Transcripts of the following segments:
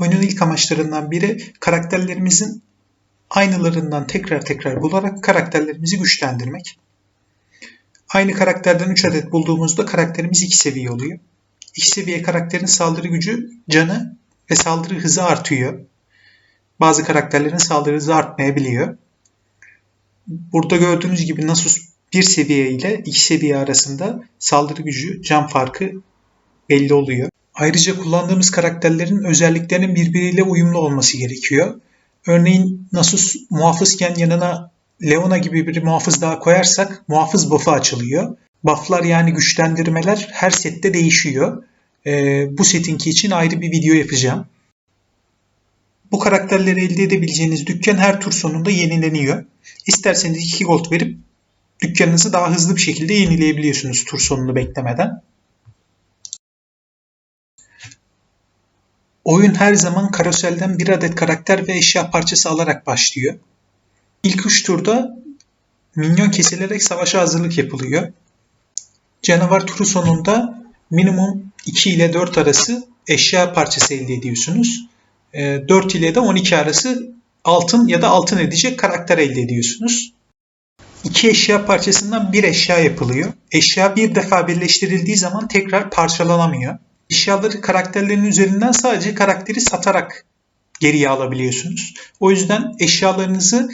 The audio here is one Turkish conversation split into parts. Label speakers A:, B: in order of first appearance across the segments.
A: Oyunun ilk amaçlarından biri karakterlerimizin aynılarından tekrar tekrar bularak karakterlerimizi güçlendirmek. Aynı karakterden 3 adet bulduğumuzda karakterimiz 2 seviye oluyor. 2 seviye karakterin saldırı gücü, canı ve saldırı hızı artıyor. Bazı karakterlerin saldırı hızı artmayabiliyor. Burada gördüğünüz gibi Nasus 1 seviye ile 2 seviye arasında saldırı gücü, can farkı belli oluyor. Ayrıca kullandığımız karakterlerin özelliklerinin birbiriyle uyumlu olması gerekiyor. Örneğin Nasus muhafızken yanına Leona gibi bir muhafız daha koyarsak muhafız buff'ı açılıyor. Buff'lar yani güçlendirmeler her sette değişiyor. Ee, bu setinki için ayrı bir video yapacağım. Bu karakterleri elde edebileceğiniz dükkan her tur sonunda yenileniyor. İsterseniz 2 gold verip dükkanınızı daha hızlı bir şekilde yenileyebiliyorsunuz tur sonunu beklemeden. Oyun her zaman karoselden bir adet karakter ve eşya parçası alarak başlıyor. İlk üç turda minyon kesilerek savaşa hazırlık yapılıyor. Canavar turu sonunda minimum 2 ile 4 arası eşya parçası elde ediyorsunuz. 4 ee, ile de 12 arası altın ya da altın edecek karakter elde ediyorsunuz. İki eşya parçasından bir eşya yapılıyor. Eşya bir defa birleştirildiği zaman tekrar parçalanamıyor eşyaları karakterlerin üzerinden sadece karakteri satarak geriye alabiliyorsunuz. O yüzden eşyalarınızı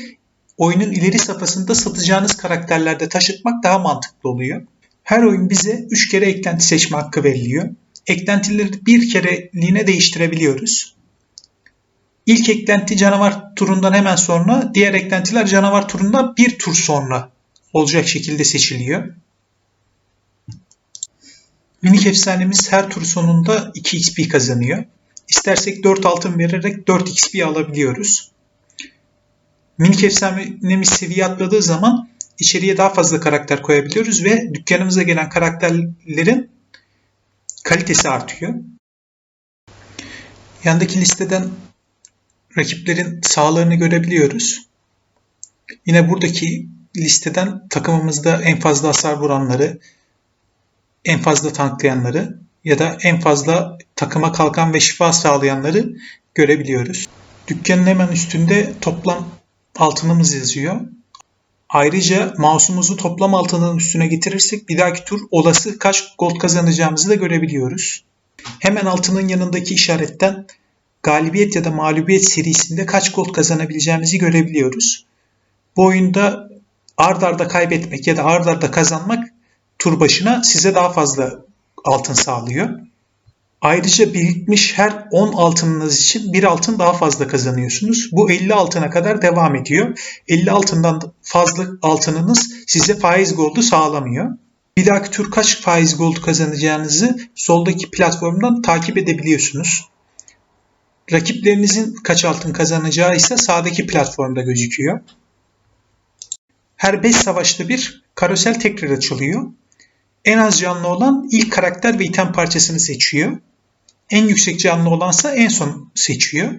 A: oyunun ileri safhasında satacağınız karakterlerde taşıtmak daha mantıklı oluyor. Her oyun bize 3 kere eklenti seçme hakkı veriliyor. Eklentileri bir kereliğine değiştirebiliyoruz. İlk eklenti canavar turundan hemen sonra, diğer eklentiler canavar turundan bir tur sonra olacak şekilde seçiliyor. Minik efsanemiz her tur sonunda 2 XP kazanıyor. İstersek 4 altın vererek 4 XP alabiliyoruz. Minik efsanemiz seviye atladığı zaman içeriye daha fazla karakter koyabiliyoruz ve dükkanımıza gelen karakterlerin kalitesi artıyor. Yandaki listeden rakiplerin sağlığını görebiliyoruz. Yine buradaki listeden takımımızda en fazla hasar vuranları, en fazla tanklayanları ya da en fazla takıma kalkan ve şifa sağlayanları görebiliyoruz. Dükkanın hemen üstünde toplam altınımız yazıyor. Ayrıca mouse'umuzu toplam altının üstüne getirirsek bir dahaki tur olası kaç gold kazanacağımızı da görebiliyoruz. Hemen altının yanındaki işaretten galibiyet ya da mağlubiyet serisinde kaç gold kazanabileceğimizi görebiliyoruz. Bu oyunda ard arda kaybetmek ya da ard arda kazanmak tur başına size daha fazla altın sağlıyor. Ayrıca birikmiş her 10 altınınız için bir altın daha fazla kazanıyorsunuz. Bu 50 altına kadar devam ediyor. 50 altından fazla altınınız size faiz goldu sağlamıyor. Bir dahaki tur kaç faiz gold kazanacağınızı soldaki platformdan takip edebiliyorsunuz. Rakiplerinizin kaç altın kazanacağı ise sağdaki platformda gözüküyor. Her 5 savaşta bir karosel tekrar açılıyor. En az canlı olan ilk karakter ve item parçasını seçiyor. En yüksek canlı olansa en son seçiyor.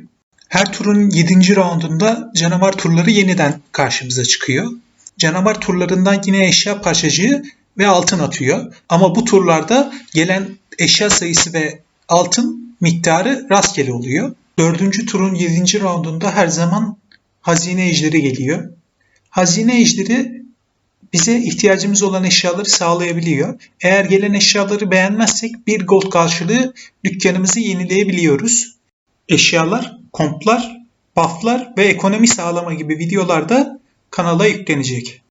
A: Her turun 7. raundunda canavar turları yeniden karşımıza çıkıyor. Canavar turlarından yine eşya parçacığı ve altın atıyor. Ama bu turlarda gelen eşya sayısı ve altın miktarı rastgele oluyor. Dördüncü turun 7. raundunda her zaman hazine ejderi geliyor. Hazine ejderi bize ihtiyacımız olan eşyaları sağlayabiliyor. Eğer gelen eşyaları beğenmezsek bir gold karşılığı dükkanımızı yenileyebiliyoruz. Eşyalar, komplar, bufflar ve ekonomi sağlama gibi videolarda kanala yüklenecek.